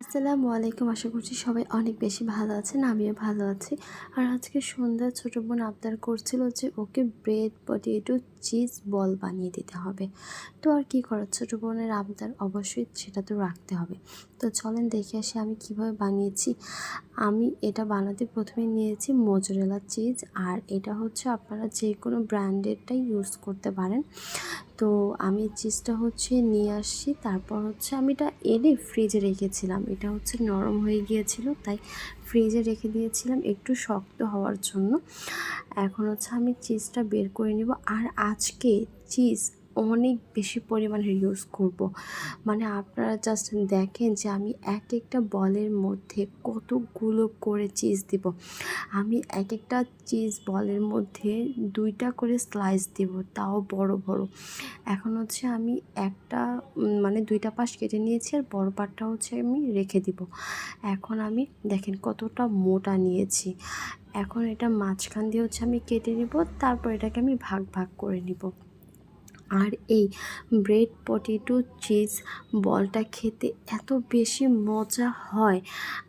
আসসালামু আলাইকুম। আশা করছি সবাই অনেক বেশি ভালো আছেন, আমিও ভালো আছি। আর আজকে সন্ধ্যা ছোটো বোন আবদার করছিল যে ওকে ব্রেড পটেটো চিজ বল বানিয়ে দিতে হবে। তো আর কি করার? ছোটো বোনের আবদার অবশ্যই সেটা তো রাখতে হবে। তো চলেন দেখে আসি আমি কীভাবে বানিয়েছি। আমি এটা বানাতে প্রথমে নিয়েছি মোজরেলা চিজ আর এটা হচ্ছে আপনারা যে কোনো ব্র্যান্ডেরটাই ইউজ করতে পারেন। তো আমি চিজটা হচ্ছে নিয়ে আসছি। তারপর হচ্ছে আমি এটা এনে ফ্রিজে রেখেছিলাম। এটা হচ্ছে নরম হয়ে গিয়েছিল, তাই ফ্রিজে রেখে দিয়েছিলাম একটু শক্ত হওয়ার জন্য। এখন হচ্ছে আমি চিজটা বের করে নেব। আর আজকে চিজ অনেক বেশি পরিমাণে ইউজ করব। মানে আপনারা জাস্ট দেখেন যে আমি এক একটা বলের মধ্যে কতগুলো করে চিজ দিব। আমি এক একটা চিজ বলের মধ্যে দুইটা করে স্লাইস দিব, তাও বড় বড়। এখন হচ্ছে আমি একটা মানে দুইটা পাশ কেটে নিয়েছি আর বড় পাটটা হচ্ছে আমি রেখে দিব। এখন আমি দেখেন কতটা মোটা নিয়েছি। এখন এটা মাঝখান দিয়ে হচ্ছে আমি কেটে নিব, তারপর এটাকে আমি ভাগ ভাগ করে নিব। আর এই ব্রেড পটেটো চিজ বলটা খেতে এত বেশি মজা হয়।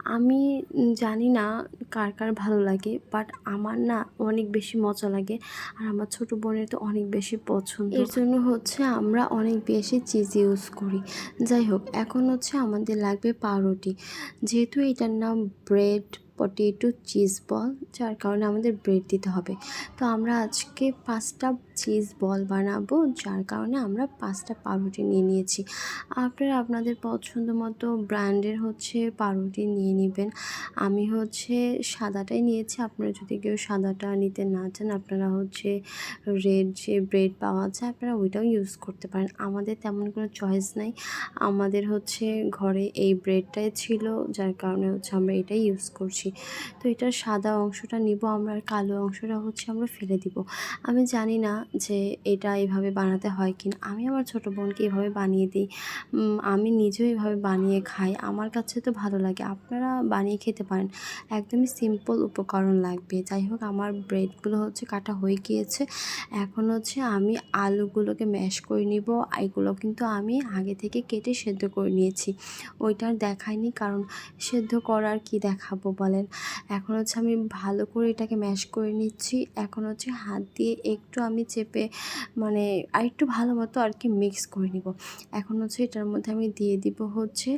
আমি জানি না কার কার ভালো লাগে বাট আমার না অনেক বেশি মজা লাগে আর আমার ছোটো বোনের তো অনেক বেশি পছন্দ। এর জন্য হচ্ছে আমরা অনেক বেশি চিজ ইউজ করি। যাই হোক, এখন হচ্ছে আমাদের লাগবে পাউরুটি। যেহেতু এটার নাম ব্রেড পটেটো চিজ বল যার কারণে আমাদের ব্রেড দিতে হবে। তো আমরা আজকে পাঁচটা চিজ বল বানাবো, যার কারণে আমরা পাঁচটা পাউরুটি নিয়ে নিয়েছি। আপনারা আপনাদের পছন্দ মতো ব্র্যান্ডের হচ্ছে পাউরুটি নিয়ে নেবেন। আমি হচ্ছে সাদাটাই নিয়েছি, আপনারা যদি কেউ সাদাটা নিতে না চান, আপনারা হচ্ছে রেড যে ব্রেড পাওয়া যায়, আপনারা ওইটাও ইউজ করতে পারেন। আমাদের তেমন কোনো চয়েস নাই। আমাদের হচ্ছে ঘরে এই ব্রেডটাই ছিল, যার কারণে হচ্ছে আমরা এটাই ইউজ করছি। তো এটার সাদা অংশটা নিব আমরা আর কালো অংশটা হচ্ছে আমরা ফেলে দিব। আমি জানি না যে এটা এভাবে বানাতে হয় কি না আমি আমার ছোটো বোনকে এভাবে বানিয়ে দিই। আমি নিজেও এভাবে বানিয়ে খাই। আমার কাছে তো ভালো লাগে। আপনারা বানিয়ে খেতে পারেন। একদমই সিম্পল উপকরণ লাগবে। যাই হোক, আমার ব্রেডগুলো হচ্ছে কাটা হয়ে গিয়েছে। এখন হচ্ছে আমি আলুগুলোকে ম্যাশ করে নিব। এগুলো কিন্তু আমি আগে থেকে কেটে সেদ্ধ করে নিয়েছি। ওইটার দেখায়নি কারণ সেদ্ধ করার কি দেখাবো বলেন এখন হচ্ছে আমি ভালো করে এটাকে ম্যাশ করে নিচ্ছি। এখন হচ্ছে হাত দিয়ে একটু আমি চেপে মানে আর একটু ভালো মতো আর কি মিক্স করে নিব। এখন হচ্ছে এটার মধ্যে আমি দিয়ে দিব হচ্ছে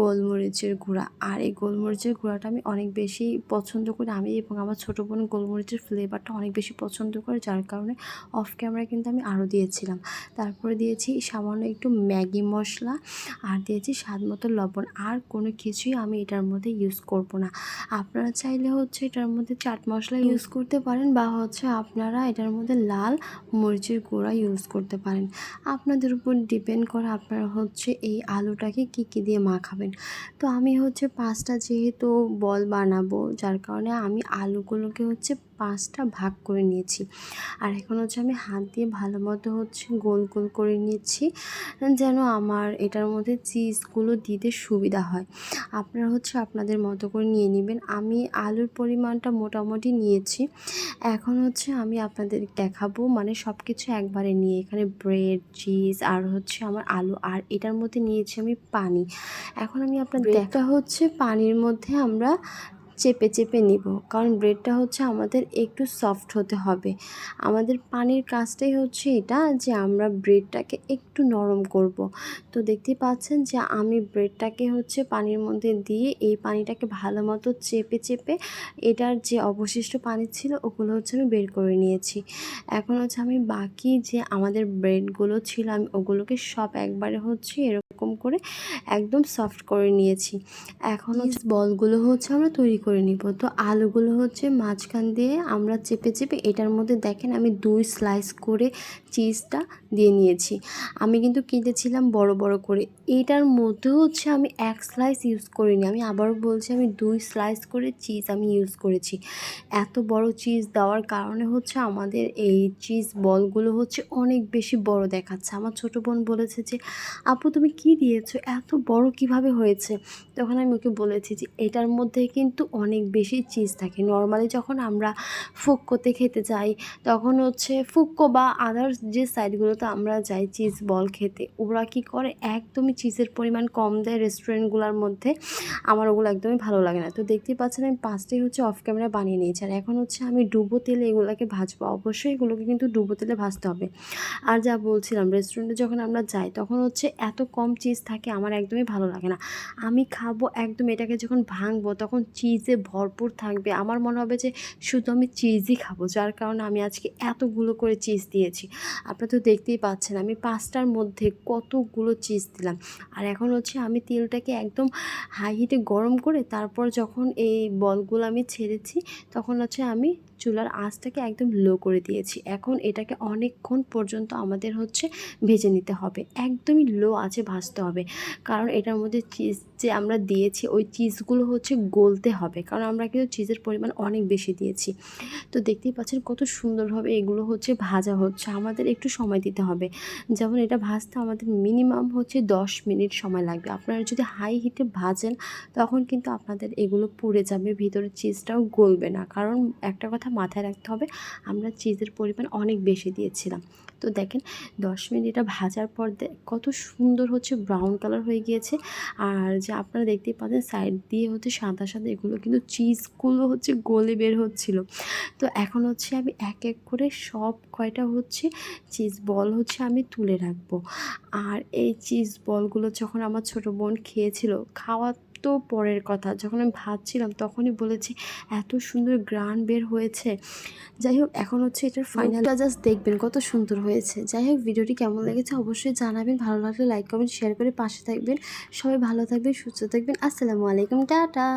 গোলমরিচের গুঁড়া। আর এই গোলমরিচের গুঁড়াটা আমি অনেক বেশি পছন্দ করি। আমি এবং আমার ছোটো বোন গোলমরিচের ফ্লেভারটা অনেক বেশি পছন্দ করে, যার কারণে অফ ক্যামেরা কিন্তু আমি আরও দিয়েছিলাম। তারপরে দিয়েছি সামান্য একটু ম্যাগি মশলা। আর দিয়েছি স্বাদ মতো লবণ। আর কোনো কিছুই আমি এটার মধ্যে ইউজ করব না। আপনারা চাইলে হচ্ছে এটার মধ্যে চাট মশলা ইউজ করতে পারেন বা হচ্ছে আপনারা এটার মধ্যে লাল মরিচের গুঁড়া ইউজ করতে পারেন। আপনাদের উপর ডিপেন্ড করে আপনারা হচ্ছে এই আলুটাকে কি কি দিয়ে মাখাবেন। তো আমি হচ্ছে পাঁচটা যেহেতু বল বানাবো, যার কারণে আমি আলুগুলোকে হচ্ছে পাঁচটা ভাগ করে নিয়েছি। আর এখন হচ্ছে আমি হাত দিয়ে ভালো মতো হচ্ছে গোল গোল করে নিচ্ছি যেন আমার এটার মধ্যে চিজগুলো দিতে সুবিধা হয়। আপনারা হচ্ছে আপনাদের মতো করে নিয়ে নেবেন। আমি আলুর পরিমাণটা মোটামুটি নিয়েছি। এখন হচ্ছে আমি আপনাদের দেখাবো মানে সব কিছু একবারে নিয়ে এখানে ব্রেড চিজ আর হচ্ছে আমার আলু আর এটার মধ্যে নিয়েছি আমি পানি। এখন আমি আপনার দেখা হচ্ছে পানির মধ্যে আমরা চেপে চেপে নিব। কারণ ব্রেডটা হচ্ছে আমাদের একটু সফট হতে হবে। আমাদের পানির কাজটাই হচ্ছে এটা যে আমরা ব্রেডটাকে একটু নরম করব। তো দেখতেই পাচ্ছেন যে আমি ব্রেডটাকে হচ্ছে পানির মধ্যে দিয়ে এই পানিটাকে ভালো মতো চেপে চেপে এটার যে অবশিষ্ট পানি ছিল ওগুলো হচ্ছে আমি বের করে নিয়েছি। এখন হচ্ছে আমি বাকি যে আমাদের ব্রেডগুলো ছিল আমি ওগুলোকে সব একবারে হচ্ছে এরকম করে একদম সফট করে নিয়েছি। এখন বলগুলো হচ্ছে আমরা তৈরি করে নিব। তো আলুগুলো হচ্ছে মাঝখান দিয়ে আমরা চেপে চেপে এটার মধ্যে দেখেন আমি দুই স্লাইস করে চিজটা দিয়ে নিয়েছি। আমি কিন্তু কিনেছিলাম বড় বড় করে। এইটার মধ্যে হচ্ছে আমি এক স্লাইস ইউজ করিনি। আমি আবারও বলছি আমি দুই স্লাইস করে চিজ আমি ইউজ করেছি। এত বড় চিজ দেওয়ার কারণে হচ্ছে আমাদের এই চিজ বলগুলো হচ্ছে অনেক বেশি বড় দেখাচ্ছে। আমার ছোট বোন বলেছে যে আপু তুমি কি দিয়েছ, এত বড় কীভাবে হয়েছে? তখন আমি ওকে বলেছি যে, এটার মধ্যে কিন্তু অনেক বেশি চিজ থাকে। নর্মালি যখন আমরা ফুক্কোতে খেতে যাই, তখন হচ্ছে ফুক্কো বা আদার্স যে সাইডগুলোতে আমরা যাই চিজ বল খেতে, ওরা কি করে? একদমই চিজের পরিমাণ কম দেয় রেস্টুরেন্টগুলোর মধ্যে। আমার ওগুলো একদমই ভালো লাগে না। তো দেখতেই পাচ্ছেন, আমি পাঁচটাই হচ্ছে অফ ক্যামেরা বানিয়ে নিয়েছি। আর এখন হচ্ছে আমি ডুবো তেলে এগুলোকে ভাজবো। অবশ্যই এগুলোকে কিন্তু ডুবো তেলে ভাজতে হবে। আর যা বলছিলাম রেস্টুরেন্টে যখন আমরা যাই, তখন হচ্ছে এত কম চিজ থাকে, আমার একদমই ভালো লাগে না। আমি খাব একদম এটাকে যখন ভাঙবো, তখন চিজে ভরপুর থাকবে। আমার মনে হবে যে শুধু আমি চিজই খাব, যার কারণে আমি আজকে এতগুলো করে চিজ দিয়েছি। আপনারা তো দেখতেই পাচ্ছেন, আমি পাঁচটার মধ্যে কতগুলো চিজ দিলাম। আর এখন হচ্ছে আমি তেলটাকে একদম হাই হিটে গরম করে তারপর যখন এই বলগুলো আমি ছেড়েছি, তখন হচ্ছে আমি চুলার আঁচটাকে একদম লো করে দিয়েছি। এখন এটাকে অনেকক্ষণ পর্যন্ত আমাদের হচ্ছে ভেজে নিতে হবে। একদমই লো আছে ভাজতে হবে। কারণ এটার মধ্যে চিজ যে আমরা দিয়েছি, ওই চিজগুলো হচ্ছে গলতে হবে। কারণ আমরা কিন্তু চিজের পরিমাণ অনেক বেশি দিয়েছি। তো দেখতেই পাচ্ছেন কত সুন্দরভাবে এগুলো হচ্ছে ভাজা হচ্ছে। আমাদের একটু সময় দিতে হবে। যেমন এটা ভাজতে আমাদের মিনিমাম হচ্ছে দশ মিনিট সময় লাগবে। আপনারা যদি হাই হিটে ভাজেন, তখন কিন্তু আপনাদের এগুলো পুড়ে যাবে, ভিতরে চিজটাও গলবে না। কারণ একটা কথা মাথায় রাখতে হবে, আমরা চিজের পরিমাণ অনেক বেশি দিয়েছিলাম। তো দেখেন, দশ মিনিট এটা ভাজার পর কত সুন্দর হচ্ছে ব্রাউন কালার হয়ে গিয়েছে। আর যে আপনারা দেখতেই পাচ্ছেন সাইড দিয়ে হচ্ছে সাদা সাদা এগুলো কিন্তু চিজগুলো হচ্ছে গলে বের হচ্ছিল। তো এখন হচ্ছে আমি এক এক করে সব কয়টা হচ্ছে চিজ বল হচ্ছে আমি তুলে রাখব। আর এই চিজ বলগুলো যখন আমার ছোট বোন খেয়েছিল খাওয়া তো পরের কথা। যখন আমি ভাবছিলাম তখনই বলেছি এত সুন্দর গ্রান বের হয়েছে। যাই হোক এখন হচ্ছে এটার ফাইনালটা জাস্ট দেখবেন কত সুন্দর হয়েছে। যাই হোক ভিডিওটি কেমন লেগেছে অবশ্যই জানাবেন। ভালো লাগলে লাইক কমেন্ট শেয়ার করে পাশে থাকবেন। সবাই ভালো থাকবেন সুস্থ থাকবেন। আসসালামু আলাইকুম টাটা!